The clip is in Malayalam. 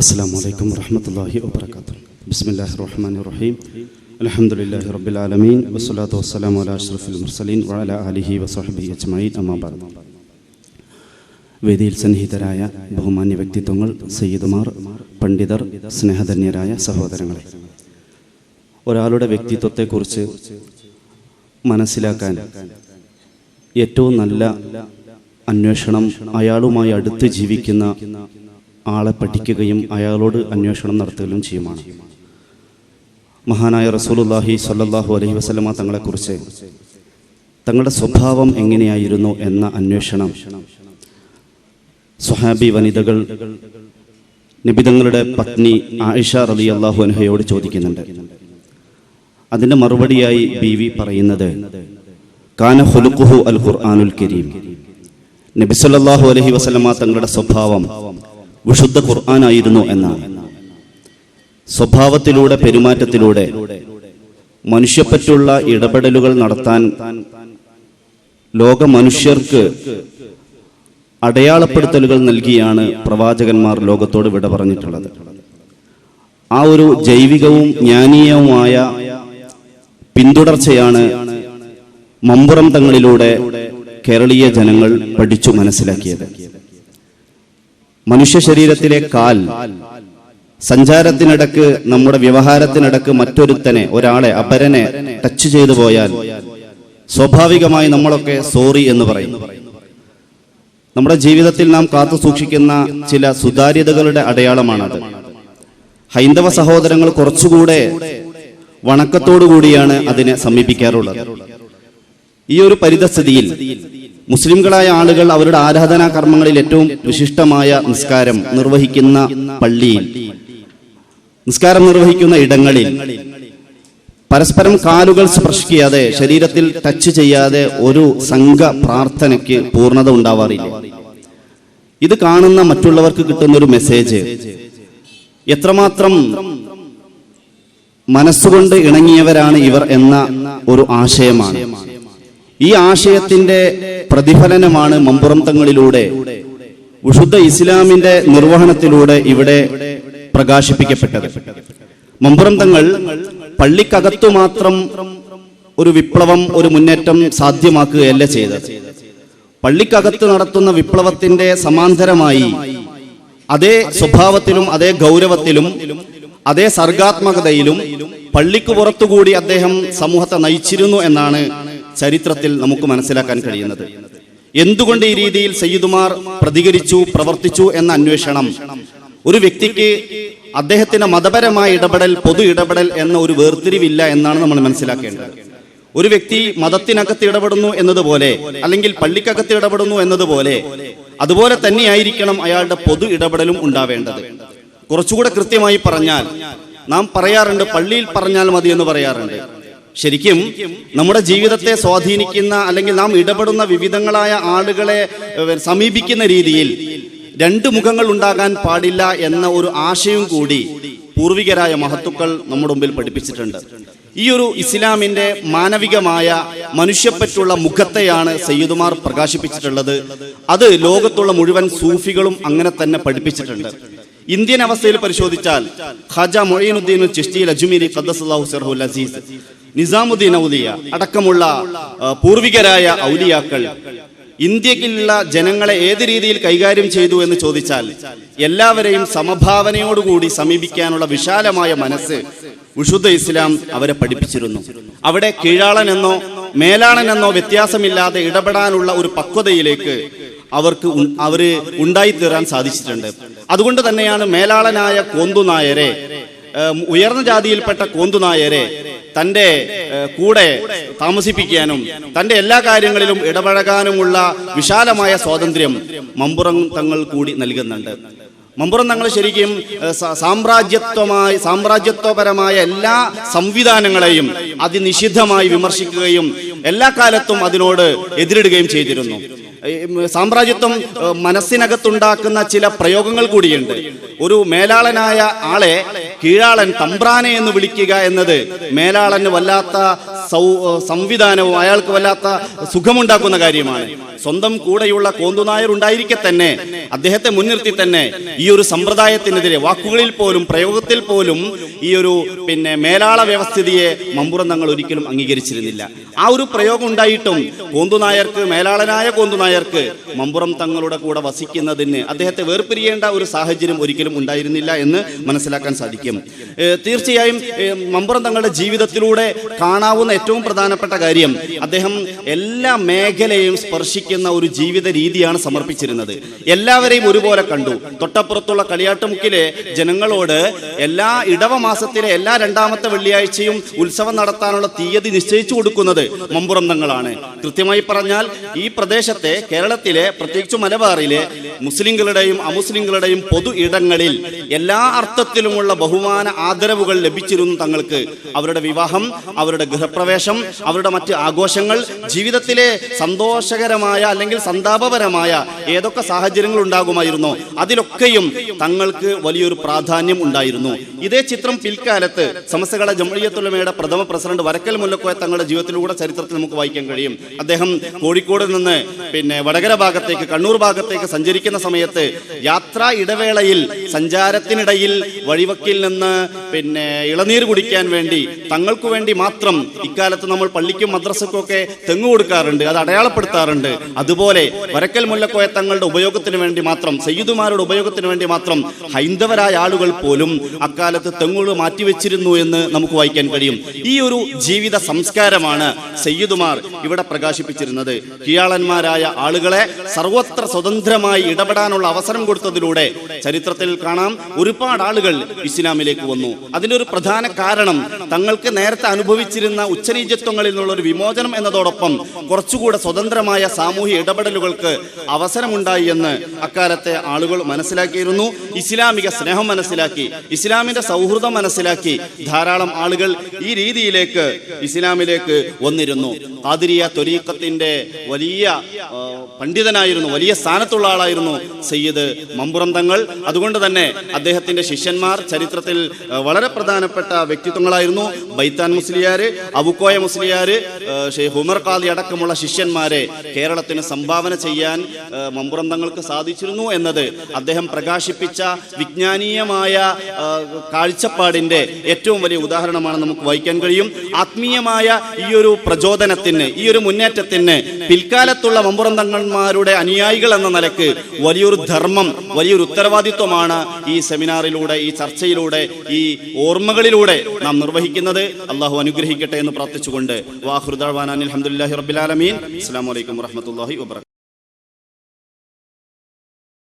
السلام عليكم ورحمة الله وبركاته بسم الله الرحمن الرحيم الحمد لله رب العالمين والصلاة والسلام على أشرف المرسلين وعلى آله وصحبه أجمعين أما بعد വേദിയിൽ സന്നിഹിതരായ ബഹുമാന്യ വ്യക്തിത്വങ്ങൾ സയ്യിദുമാർ പണ്ഡിതർ സ്നേഹധന്യരായ സഹോദരങ്ങളെ ഒരാളുടെ വ്യക്തിത്വത്തെക്കുറിച്ച് മനസ്സിലാക്കാൻ ഏറ്റവും നല്ല അന്വേഷണം അയാളുമായി അടുത്ത് ജീവിക്കുന്ന ആളെ പഠിക്കുകയും അയാളോട് അന്വേഷണം നടത്തുകയും ചെയ്യുമാണ്. മഹാനായ റസൂലുല്ലാഹി സ്വല്ലല്ലാഹു അലൈഹി വസല്ലമ തങ്ങളെക്കുറിച്ച് തങ്ങളുടെ സ്വഭാവം എങ്ങനെയായിരുന്നു എന്ന അന്വേഷണം സുഹാബി വനിതകൾ നിബിതങ്ങളുടെ പത്നി ആയിഷ റലി അള്ളാഹു അൻഹയോട് ചോദിക്കുന്നുണ്ട്. അതിന്റെ മറുപടിയായി ബി വി പറയുന്നത് കാന ഹുലുഖുഹു അൽ ഖുർആനുൽ കരീം. നബി സല്ലല്ലാഹു അലൈഹി വസല്ലമ തങ്ങളുടെ സ്വഭാവം വിശുദ്ധ ഖുർആാനായിരുന്നു എന്നാണ്. സ്വഭാവത്തിലൂടെ പെരുമാറ്റത്തിലൂടെ മനുഷ്യപ്പറ്റുള്ള ഇടപെടലുകൾ നടത്താൻ ലോക മനുഷ്യർക്ക് അടയാളപ്പെടുത്തലുകൾ നൽകിയാണ് പ്രവാചകന്മാർ ലോകത്തോട് വിട പറഞ്ഞിട്ടുള്ളത്. ആ ഒരു ജൈവികവും ജ്ഞാനീയവുമായ പിന്തുടർച്ചയാണ് മമ്പുറം തങ്ങളിലൂടെ കേരളീയ ജനങ്ങൾ പഠിച്ചു മനസ്സിലാക്കിയത്. മനുഷ്യ ശരീരത്തിലെ കാൽ സഞ്ചാരത്തിനിടക്ക് നമ്മുടെ വ്യവഹാരത്തിനിടക്ക് മറ്റൊരുത്തനെ ഒരാളെ അപരനെ ടച്ച് ചെയ്തു പോയാൽ സ്വാഭാവികമായി നമ്മളൊക്കെ സോറി എന്ന് പറയും. നമ്മുടെ ജീവിതത്തിൽ നാം കാത്തു സൂക്ഷിക്കുന്ന ചില സുതാര്യതകളുടെ അടയാളമാണത്. ഹൈന്ദവ സഹോദരങ്ങൾ കുറച്ചുകൂടെ വണക്കത്തോടു കൂടിയാണ് അതിനെ സമീപിക്കാറുള്ളത്. ഈ ഒരു പരിതസ്ഥിതിയിൽ മുസ്ലിംകളായ ആളുകൾ അവരുടെ ആരാധനാ കർമ്മങ്ങളിൽ ഏറ്റവും വിശിഷ്ടമായ നിസ്കാരം നിർവഹിക്കുന്ന പള്ളിയിൽ. നിസ്കാരം നിർവഹിക്കുന്ന ഇടങ്ങളിൽ. പരസ്പരം കാലുകൾ സ്പർശിക്കാതെ ശരീരത്തിൽ ടച്ച് ചെയ്യാതെ ഒരു സംഘ പ്രാർത്ഥനയ്ക്ക് പൂർണത ഉണ്ടാവാറില്ല. ഇത് കാണുന്ന മറ്റുള്ളവർക്ക് കിട്ടുന്ന ഒരു മെസ്സേജ് എത്രമാത്രം മനസ്സുകൊണ്ട് ഇണങ്ങിയവരാണ് ഇവർ എന്ന ഒരു ആശയമാണ്. ഈ ആശയത്തിന്റെ പ്രതിഫലനമാണ് മമ്പുറന്തങ്ങളിലൂടെ വിശുദ്ധ ഇസ്ലാമിന്റെ നിർവഹണത്തിലൂടെ ഇവിടെ പ്രകാശിപ്പിക്കപ്പെട്ടത്. മമ്പുറം തങ്ങൾ പള്ളിക്കകത്തു മാത്രം ഒരു വിപ്ലവം ഒരു മുന്നേറ്റം സാധ്യമാക്കുകയല്ല ചെയ്തത്. പള്ളിക്കകത്ത് നടത്തുന്ന വിപ്ലവത്തിന്റെ സമാന്തരമായി അതേ സ്വഭാവത്തിലും അതേ ഗൗരവത്തിലും അതേ സർഗാത്മകതയിലും പള്ളിക്ക് പുറത്തുകൂടി അദ്ദേഹം സമൂഹത്തെ നയിച്ചിരുന്നു എന്നാണ് ചരിത്രത്തിൽ നമുക്ക് മനസ്സിലാക്കാൻ കഴിയുന്നത്. എന്തുകൊണ്ട് ഈ രീതിയിൽ സയ്യിദുമാർ പ്രതികരിച്ചു പ്രവർത്തിച്ചു എന്ന അന്വേഷണം? ഒരു വ്യക്തിക്ക് അദ്ദേഹത്തിന്റെ മതപരമായ ഇടപെടൽ പൊതു ഇടപെടൽ എന്ന ഒരു വേർതിരിവില്ല എന്നാണ് നമ്മൾ മനസ്സിലാക്കേണ്ടത്. ഒരു വ്യക്തി മതത്തിനകത്ത് ഇടപെടുന്നു എന്നതുപോലെ അല്ലെങ്കിൽ പള്ളിക്കകത്ത് ഇടപെടുന്നു എന്നതുപോലെ അതുപോലെ തന്നെയായിരിക്കണം അയാളുടെ പൊതു ഇടപെടലും ഉണ്ടാവേണ്ടത്. കുറച്ചുകൂടെ കൃത്യമായി പറഞ്ഞാൽ നാം പറയാറുണ്ട് പള്ളിയിൽ പറഞ്ഞാൽ മതി എന്ന് പറയാറുണ്ട്. ശരിക്കും നമ്മുടെ ജീവിതത്തെ സ്വാധീനിക്കുന്ന അല്ലെങ്കിൽ നാം ഇടപെടുന്ന വിവിധങ്ങളായ ആളുകളെ സമീപിക്കുന്ന രീതിയിൽ രണ്ട് മുഖങ്ങൾ ഉണ്ടാകാൻ പാടില്ല എന്ന ഒരു ആശയം കൂടി പൂർവികരായ മഹത്തുക്കൾ നമ്മുടെ മുമ്പിൽ പഠിപ്പിച്ചിട്ടുണ്ട്. ഈ ഒരു ഇസ്ലാമിന്റെ മാനവികമായ മനുഷ്യപ്പറ്റുള്ള മുഖത്തെയാണ് സയ്യിദുമാർ പ്രകാശിപ്പിച്ചിട്ടുള്ളത്. അത് ലോകത്തുള്ള മുഴുവൻ സൂഫികളും അങ്ങനെ തന്നെ പഠിപ്പിച്ചിട്ടുണ്ട്. ഇന്ത്യൻ അവസ്ഥയിൽ പരിശോധിച്ചാൽ ഖാജ മൊയ്നുദ്ദീൻ ചിഷ്തി അജ്മീരി സിർഹുൽ അസീസ് നിസാമുദ്ദീൻ ഔലിയ അടക്കമുള്ള പൂർവികരായ ഔലിയാക്കൾ ഇന്ത്യക്കുള്ള ജനങ്ങളെ ഏത് രീതിയിൽ കൈകാര്യം ചെയ്തു എന്ന് ചോദിച്ചാൽ എല്ലാവരെയും സമഭാവനയോടുകൂടി സമീപിക്കാനുള്ള വിശാലമായ മനസ്സ് വിശുദ്ധ ഇസ്ലാം അവരെ പഠിപ്പിച്ചിരുന്നു. അവിടെ മേലാളൻ എന്നോ വ്യത്യാസമില്ലാതെ ഇടപെടാനുള്ള ഒരു പക്വതയിലേക്ക് അവർക്ക് അവർ ഉണ്ടായിത്തീരാൻ സാധിച്ചിട്ടുണ്ട്. അതുകൊണ്ട് തന്നെയാണ് മേലാളനായ കോന്തുനായരെ നായരെ ഉയർന്ന ജാതിയിൽപ്പെട്ട കോന്തുനായരെ തന്റെ ഏഹ്, കൂടെ താമസിപ്പിക്കാനും തന്റെ എല്ലാ കാര്യങ്ങളിലും ഇടപഴകാനുമുള്ള വിശാലമായ സ്വാതന്ത്ര്യം മമ്പുറം തങ്ങൾ കൂടി നൽകുന്നുണ്ട്. മമ്പുറം തങ്ങൾ ശരിക്കും സാമ്രാജ്യത്വമായി സാമ്രാജ്യത്വപരമായ എല്ലാ സംവിധാനങ്ങളെയും അതിനിഷിദ്ധമായി വിമർശിക്കുകയും എല്ലാ കാലത്തും അതിനോട് എതിരിടുകയും ചെയ്തിരുന്നു. സാമ്രാജ്യത്വം മനസ്സിനകത്തുണ്ടാക്കുന്ന ചില പ്രയോഗങ്ങൾ കൂടിയുണ്ട്. ഒരു മേലാളനായ ആളെ കീഴാളൻ തമ്പ്രാനെ എന്ന് വിളിക്കുക എന്നത് മേലാളന് വല്ലാത്ത സംവിധാനവും അയാൾക്ക് വല്ലാത്ത സുഖമുണ്ടാക്കുന്ന കാര്യമാണ്. സ്വന്തം കൂടെയുള്ള കോന്തുനായർ ഉണ്ടായിരിക്കെ തന്നെ അദ്ദേഹത്തെ മുൻനിർത്തി തന്നെ ഈ ഒരു സമ്പ്രദായത്തിനെതിരെ വാക്കുകളിൽ പോലും പ്രയോഗത്തിൽ പോലും ഈ ഒരു പിന്നെ മേലാള വ്യവസ്ഥിതിയെ മമ്പുറം തങ്ങൾ ഒരിക്കലും അംഗീകരിച്ചിരുന്നില്ല. ആ ഒരു പ്രയോഗം ഉണ്ടായിട്ടും കോന്തുനായർക്ക് മേലാളനായ കോന്തുനായർക്ക് മമ്പുറം തങ്ങളുടെ കൂടെ വസിക്കുന്നതിന് അദ്ദേഹത്തെ വേർപിരിയേണ്ട ഒരു സാഹചര്യം ഒരിക്കലും ഉണ്ടായിരുന്നില്ല എന്ന് മനസ്സിലാക്കാൻ സാധിക്കും. ഏഹ് തീർച്ചയായും മമ്പുറം തങ്ങളുടെ ജീവിതത്തിലൂടെ കാണാവുന്ന ഏറ്റവും പ്രധാനപ്പെട്ട കാര്യം അദ്ദേഹം എല്ലാ മേഖലയും സ്പർശിക്കുന്ന ഒരു ജീവിത രീതിയാണ് സമർപ്പിച്ചിരുന്നത്. എല്ലാവരെയും ഒരുപോലെ കണ്ടു. തൊട്ടപ്പുറത്തുള്ള കളിയാട്ടുമുക്കിലെ ജനങ്ങളോട് എല്ലാ ഇടവ മാസത്തിലെ എല്ലാ രണ്ടാമത്തെ വെള്ളിയാഴ്ചയും ഉത്സവം നടത്താനുള്ള തീയതി നിശ്ചയിച്ചു കൊടുക്കുന്നത് മമ്പുറം തങ്ങളാണ്. കൃത്യമായി പറഞ്ഞാൽ ഈ പ്രദേശത്തെ കേരളത്തിലെ പ്രത്യേകിച്ച് മലബാറിലെ മുസ്ലിങ്ങളുടെയും അമുസ്ലിങ്ങളുടെയും പൊതു ഇടങ്ങളിൽ എല്ലാ അർത്ഥത്തിലുമുള്ള ബഹുമാന ആദരവുകൾ ലഭിച്ചിരുന്നു തങ്ങൾക്ക്. അവരുടെ വിവാഹം അവരുടെ ഗൃഹപ്രവേശം അവരുടെ മറ്റ് ആഘോഷങ്ങൾ ജീവിതത്തിലെ സന്തോഷകരമായ അല്ലെങ്കിൽ സന്താപപരമായ ഏതൊക്കെ സാഹചര്യങ്ങൾ ഉണ്ടാകുമായിരുന്നോ അതിലൊക്കെയും തങ്ങൾക്ക് വലിയൊരു പ്രാധാന്യം ഉണ്ടായിരുന്നു. ഇതേ ചിത്രം പിൽക്കാലത്ത് സമസ്തകള ജമഴിയത്തുലമയുടെ പ്രഥമ പ്രസിഡന്റ് വരക്കൽ മുല്ലക്കോയ തങ്ങളുടെ ജീവിതത്തിലൂടെ ചരിത്രത്തിൽ നമുക്ക് വായിക്കാൻ കഴിയും. അദ്ദേഹം കോഴിക്കോട് നിന്ന് പിന്നെ വടകര ഭാഗത്തേക്ക് കണ്ണൂർ ഭാഗത്തേക്ക് സഞ്ചരിക്കുന്ന സമയത്ത് യാത്രാ ഇടവേളയിൽ സഞ്ചാരത്തിനിടയിൽ വഴിവക്കിൽ നിന്ന് പിന്നെ ഇളനീർ കുടിക്കാൻ വേണ്ടി തങ്ങൾക്ക് വേണ്ടി മാത്രം ഇക്കാലത്ത് നമ്മൾ പള്ളിക്കും മദ്രസക്കൊക്കെ തെങ്ങ് കൊടുക്കാറുണ്ട് അത് അടയാളപ്പെടുത്താറുണ്ട്. അതുപോലെ വരക്കൽ മുല്ലക്കോയ തങ്ങളുടെ ഉപയോഗത്തിന് വേണ്ടി മാത്രം സയ്യിദുമാരുടെ ഉപയോഗത്തിന് വേണ്ടി മാത്രം ഹൈന്ദവരായ ആളുകൾ പോലും അക്കാലത്ത് തെങ്ങുകൾ മാറ്റിവെച്ചിരുന്നു എന്ന് നമുക്ക് വായിക്കാൻ കഴിയും. ഈ ഒരു ജീവിത സംസ്കാരമാണ് സയ്യിദുമാർ ഇവിടെ പ്രകാശിപ്പിച്ചിരുന്നത്. കിയാളന്മാരായ ആളുകളെ സർവത്ര സ്വതന്ത്രമായി ഇടപെടാനുള്ള അവസരം കൊടുത്തതിലൂടെ ചരിത്രത്തിൽ കാണാം ഒരുപാട് ആളുകൾ ഇസ്ലാമിലേക്ക് വന്നു. അതിന്റെ ഒരു പ്രധാന കാരണം തങ്ങൾക്ക് നേരത്തെ അനുഭവിച്ചിരുന്ന ഉച്ചനീചത്വങ്ങളിൽ നിന്നുള്ള ഒരു വിമോചനം എന്നതോടൊപ്പം കുറച്ചുകൂടെ സ്വതന്ത്രമായ സാമൂഹ്യ ഇടപെടലുകൾക്ക് അവസരമുണ്ടായി എന്ന് അക്കാലത്തെ ആളുകൾ മനസ്സിലാക്കിയിരുന്നു. ഇസ്ലാമിക സ്നേഹം മനസ്സിലാക്കി ഇസ്ലാമിന്റെ സൗഹൃദം മനസ്സിലാക്കി ധാരാളം ആളുകൾ ഈ രീതിയിലേക്ക് ഇസ്ലാമിലേക്ക് വന്നിരുന്നു. ആതിരിയ തൊരീക്കത്തിന്റെ വലിയ പണ്ഡിതനായിരുന്നു വലിയ സ്ഥാനത്തുള്ള ആളായിരുന്നു സയ്യിദ് മമ്പുറം തങ്ങൾ. അതുകൊണ്ട് തന്നെ അദ്ദേഹത്തിന്റെ ശിഷ്യന്മാർ ചരിത്രത്തിൽ വളരെ പ്രധാനപ്പെട്ട വ്യക്തിത്വങ്ങളായിരുന്നു ബൈത്താൻ മുസ്ലിയാര് അബുക്കോയ മുസ്ലിയാര് ആ, ഷെയ്ഖ് ഉമർ ഖാദി അടക്കമുള്ള ശിഷ്യന്മാരെ കേരളത്തിന് സംഭാവന ചെയ്യാൻ മമ്പുറം തങ്ങൾക്ക് സാധിച്ചിരുന്നു എന്നത് അദ്ദേഹം പ്രകാശിപ്പിച്ച വിജ്ഞാനീയമായ കാഴ്ചപ്പാടിന്റെ ഏറ്റവും വലിയ ഉദാഹരണമാണ് നമുക്ക് വായിക്കാൻ കഴിയും. ആത്മീയമായ ഈ ഒരു പ്രചോദനത്തിന് ഈ ഒരു മുന്നേറ്റത്തിന് പിൽക്കാലത്തുള്ള മമ്പുറം തങ്ങന്മാരുടെ അനുയായികൾ എന്ന നിലയ്ക്ക് വലിയൊരു ധർമ്മം വലിയൊരു ഉത്തരവാദിത്വമാണ് ഈ സെമിനാറിലൂടെ ഈ ചർച്ചയിലൂടെ ഈ ഓർമ്മകളിലൂടെ നാം നിർവഹിക്കുന്നത് അള്ളാഹു അനുഗ്രഹിക്കട്ടെ എന്ന് പ്രാർത്ഥിച്ചുകൊണ്ട് വാഹൃദാൻ അലഹമുല്ലാഹി റബിലാലമീൻ അസ്സാം വലൈക്കും വാഹമത്തല്ലാഹി വബർക്കാത്തു